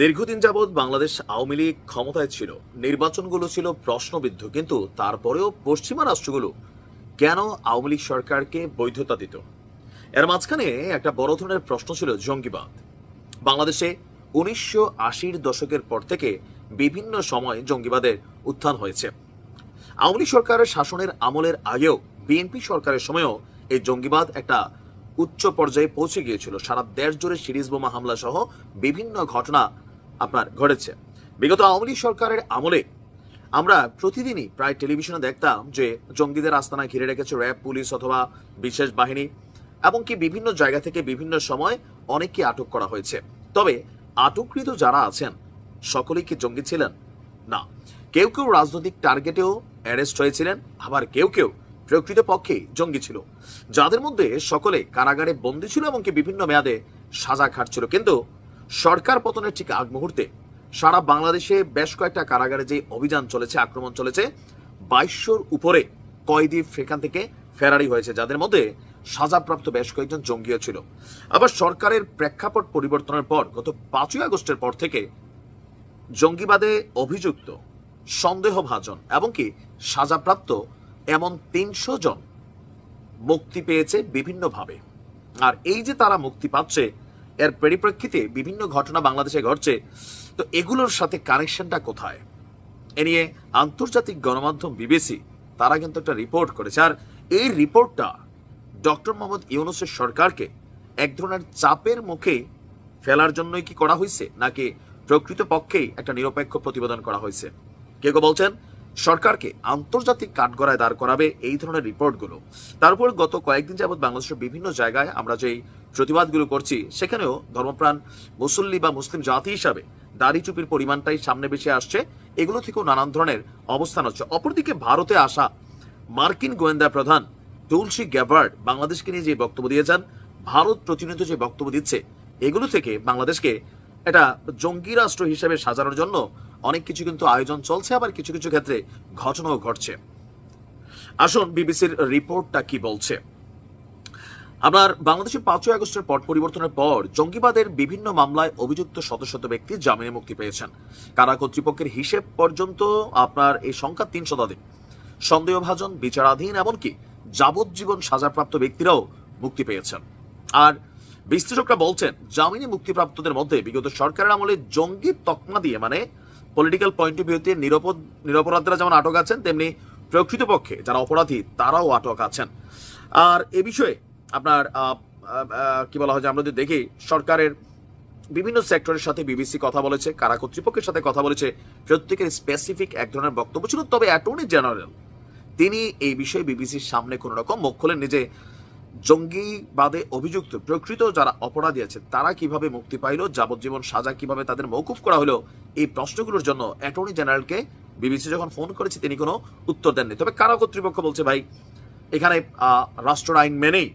দীর্ঘদিন যাবৎ বাংলাদেশ আওয়ামী লীগ ক্ষমতায় ছিল। নির্বাচনগুলো ছিল প্রশ্নবিদ্ধ, কিন্তু তারপরেও পশ্চিমা রাষ্ট্রগুলো কেন আওয়ামী লীগ সরকারকে বৈধতা দিত? এর মাঝখানে একটা বড় ধরনের প্রশ্ন ছিল জঙ্গিবাদ। বাংলাদেশে উনিশশো আশির দশকের পর থেকে বিভিন্ন সময় জঙ্গিবাদের উত্থান হয়েছে। আওয়ামী লীগ সরকারের শাসনের আমলের আগেও বিএনপি সরকারের সময়ও এই জঙ্গিবাদ একটা উচ্চ পর্যায়ে পৌঁছে গিয়েছিল। সারা দেশ জুড়ে সিরিজ বোমা হামলা সহ বিভিন্ন ঘটনা আপনার ঘটেছে। বিগত আওয়ামী সরকারের আমলে আমরা প্রতিদিনই প্রায় টেলিভিশনে দেখতাম যে জঙ্গিদের আস্তানা ঘিরে রেখেছে র্যাব, পুলিশ অথবা বিশেষ বাহিনী, এমনকি বিভিন্ন জায়গা থেকে বিভিন্ন সময় অনেককে আটক করা হয়েছে। তবে আটককৃত যারা আছেন, সকলেই কি জঙ্গি ছিলেন? না। কেউ কেউ রাজনৈতিক টার্গেটেও অ্যারেস্ট হয়েছিলেন, আবার কেউ কেউ প্রকৃতপক্ষে জঙ্গি ছিল। যাদের মধ্যে সকলে কারাগারে বন্দী ছিল এমনকি বিভিন্ন মেয়াদে সাজা খাটছিল। কিন্তু সরকার পতনের ঠিক আগ মুহূর্তে সারা বাংলাদেশে বেশ কয়েকটা কারাগারে যে অভিযান চলেছে, আক্রমণ চলেছে, বাইশশোর উপরে কয়েদি সেখান থেকে ফেরারি হয়েছে, যাদের মধ্যে সাজাপ্রাপ্ত বেশ কয়েকজন জঙ্গিও ছিল। আবার সরকারের প্রেক্ষাপট পরিবর্তনের পর, গত পাঁচই আগস্টের পর থেকে জঙ্গিবাদে অভিযুক্ত, সন্দেহভাজন এমনকি সাজাপ্রাপ্ত এমন তিনশো জন মুক্তি পেয়েছে বিভিন্নভাবে। আর এই যে তারা মুক্তি পাচ্ছে এর পরিপ্রেক্ষিতে বিভিন্ন ঘটনা বাংলাদেশে ঘটছে। তো এগুলোর সাথে কানেকশনটা কোথায়? এ নিয়ে আন্তর্জাতিক গণমাধ্যম বিবিসি তারা কিন্তু একটা রিপোর্ট করেছে। আর এই রিপোর্টটা ডক্টর মোহাম্মদ ইউনুসের সরকারকে এক ধরনের চাপের মুখে ফেলার জন্যই কি করা হয়েছে? নাকি প্রকৃতপক্ষেই একটা নিরপেক্ষ প্রতিবেদন করা হয়েছে? কেউ কেউ বলছেন? সরকারকে আন্তর্জাতিক কাঠগড়ায় দাঁড় করাবে এই ধরনের রিপোর্টগুলো। তার উপর গত কয়েকদিন যাবৎ বাংলাদেশের বিভিন্ন জায়গায় আমরা যেই প্রতিবাদগুলো করছি, সেখানেও ধর্মপ্রাণ মুসল্লি বা মুসলিম জাতি হিসাবে দাড়ি চুপির পরিমাণটাই সামনে বেশি আসছে। এগুলো থেকেও নানান ধরনের অবস্থান হচ্ছে। অপরদিকে ভারতে আসা মার্কিন গোয়েন্দা প্রধান তুলসী গ্যাবার্ড বাংলাদেশকে নিয়ে যে বক্তব্য দিয়ে যান ভারত প্রতিনিয়ত যে বক্তব্য দিচ্ছে, এগুলো থেকে বাংলাদেশকে এটা জঙ্গি রাষ্ট্র হিসেবে সাজানোর জন্য অনেক কিছু কিন্তু আয়োজন চলছে, আবার কিছু কিছু ক্ষেত্রে ঘটনাও ঘটছে। আসুন বিবিসির রিপোর্টটা কি বলছে। আপনার বাংলাদেশের পাঁচই আগস্টের পট পরিবর্তনের পর জঙ্গিবাদের বিভিন্ন মামলায় অভিযুক্ত শত শত ব্যক্তি জামিনে মুক্তি পেয়েছেন। কারা কর্তৃপক্ষের হিসেব পর্যন্ত আপনার এই সংখ্যা তিন শতাধিক। সন্দেহভাজন, বিচারাধীন, এমনকি যাবজ্জীবন সাজাপ্রাপ্ত ব্যক্তিরাও মুক্তি পেয়েছেন। আর বিশ্লেষকরা বলছেন, জামিনে মুক্তিপ্রাপ্তদের মধ্যে বিগত সরকারের আমলে জঙ্গি তকমা দিয়ে মানে পলিটিক্যাল পয়েন্ট অফ ভিউতে নিরাপদ, নিরপরাধীরা যেমন আটক আছেন, তেমনি প্রকৃতপক্ষে যারা অপরাধী, তারাও আটক আছেন। আর এ বিষয়ে আপনার কি বলা হয় যে আমরা যদি দেখি, সরকারের বিভিন্ন সেক্টরের সাথে বিবিসি কথা বলেছে, কারা কর্তৃপক্ষের সাথে কথা বলেছে, প্রত্যেকের স্পেসিফিক এক ধরনের বক্তব্য ছিল। তবে অ্যাটর্নি জেনারেল তিনি এই বিষয়ে বিবিসির সামনে কোনো রকম মুখ খোলেন নিজে জঙ্গিবাদে অভিযুক্ত প্রকৃত যারা অপরাধী আছে, তারা কীভাবে মুক্তি পাইল, যাবজ্জীবন সাজা কীভাবে তাদের মৌকুফ করা হলো এই প্রশ্নগুলোর জন্য অ্যাটর্নি জেনারেলকে বিবিসি যখন ফোন করেছে, তিনি কোনো উত্তর দেননি। তবে কারা কর্তৃপক্ষ বলছে, ভাই, এখানে রাষ্ট্র আইন মেনেই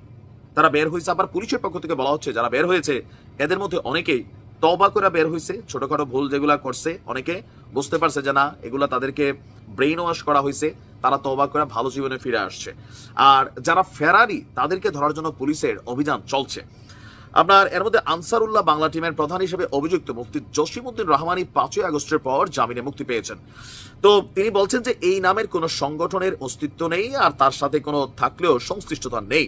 তারা বের হয়েছে আবার পুলিশের পক্ষ থেকে বলা হচ্ছে, যারা বের হয়েছে, এদের মধ্যে অনেকেই তবা করে বের হয়েছে ছোটখাটো ভুল যেগুলা করছে, অনেকে বুঝতে পারছে যে না, এগুলা তাদেরকে ব্রেইন ওয়াশ করা হয়েছে তারা তবা করে ভালো জীবনে ফিরে আসছে। আর যারা ফেরারি, তাদেরকে ধরার জন্য পুলিশের অভিযান চলছে। আপনার, এর মধ্যে আনসারুল্লাহ বাংলা টিমের প্রধান হিসেবে অভিযুক্ত মুফতি জসিমউদ্দিন রহমানি পাঁচই আগস্টের পর জামিনে মুক্তি পেয়েছেন। তো তিনি বলছেন যে এই নামের কোনো সংগঠনের অস্তিত্ব নেই আর তার সাথে কোনো থাকলেও সংশ্লিষ্টতা নেই।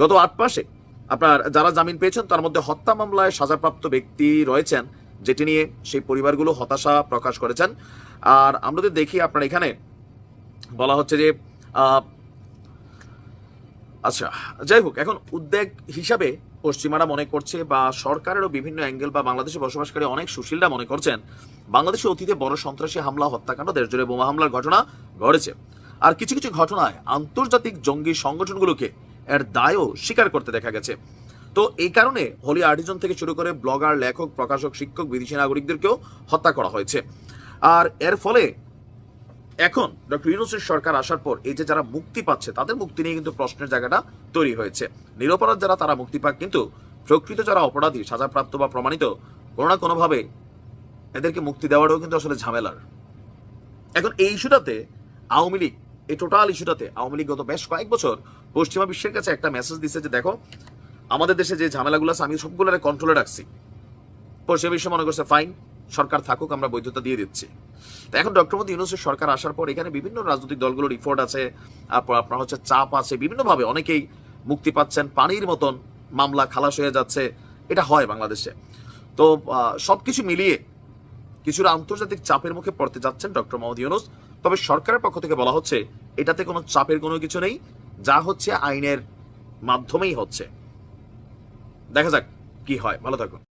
গত আট মাসে আপনার, যারা জামিন পেয়েছেন তার মধ্যে হত্যা মামলায় সাজাপ্রাপ্ত ব্যক্তি রয়েছেন, যেটি নিয়ে সেই পরিবারগুলো হতাশা প্রকাশ করেছেন। আর আমরা যদি দেখি আপনার এখানে, বলা হচ্ছে যে আচ্ছা যাই হোক, এখন উদ্বেগ হিসাবে পশ্চিমারা মনে করছে বা সরকারেরও বিভিন্ন অ্যাঙ্গেল বা বাংলাদেশে বসবাসকারী অনেক সুশীলরা মনে করছেন, বাংলাদেশে অতীতে বড় সন্ত্রাসী হামলা, হত্যাকাণ্ড, দেশজুড়ে বোমা হামলার ঘটনা ঘটেছে। আর কিছু কিছু ঘটনায় আন্তর্জাতিক জঙ্গি সংগঠনগুলোকে এর দায়ও স্বীকার করতে দেখা গেছে। তো এই কারণে হোলি আর্টিজন থেকে শুরু করে ব্লগার, লেখক, প্রকাশক, শিক্ষক, বিদেশি নাগরিকদেরকেও হত্যা করা হয়েছে। আর এর ফলে এখন ডক্টর ইউনুসের সরকার আসার পর এই যে যারা মুক্তি পাচ্ছে, তাদের মুক্তি নিয়ে কিন্তু প্রশ্নের জায়গাটা তৈরি হয়েছে। নিরপরাধ যারা, তারা মুক্তি পাক কিন্তু প্রকৃত যারা অপরাধী, সাজাপ্রাপ্ত বা প্রমাণিত, কোনো না কোনোভাবে এদেরকে মুক্তি দেওয়াটাও কিন্তু আসলে ঝামেলার। এখন এই ইস্যুটাতে আওয়ামী লীগ, এই টোটাল ইস্যুটাতে আওয়ামী লীগ গত বেশ কয়েক বছর পশ্চিমা বিশ্বের কাছে একটা মেসেজ দিচ্ছে যে, দেখো, আমাদের দেশে যে ঝামেলাগুলো আছে, আমি সবগুলো কন্ট্রোলে রাখছি। পশ্চিমা বিশ্ব মনে করছে ফাইন সরকার থাকুক, আমরা বৈধতা দিয়ে দিচ্ছি। তো এখন ডক্টর মোদী ইউনুসের সরকার আসার পর এখানে বিভিন্ন রাজনৈতিক দলগুলোর রিপোর্ট আছে, তারপর আপনার হচ্ছে চাপ আছে, বিভিন্নভাবে অনেকেই মুক্তি পাচ্ছেন, পানির মতন মামলা খালাস হয়ে যাচ্ছে, এটা হয় বাংলাদেশে। তো সব কিছু মিলিয়ে কিছুটা আন্তর্জাতিক চাপের মুখে পড়তে যাচ্ছেন ডক্টর মোহাম্মদ ইউনুস। তবে সরকারের পক্ষ থেকে বলা হচ্ছে, এটাতে কোনো চাপের কোনো কিছু নেই, যা হচ্ছে আইনের মাধ্যমেই হচ্ছে। দেখা যাক কি হয়। ভালো থাকুন।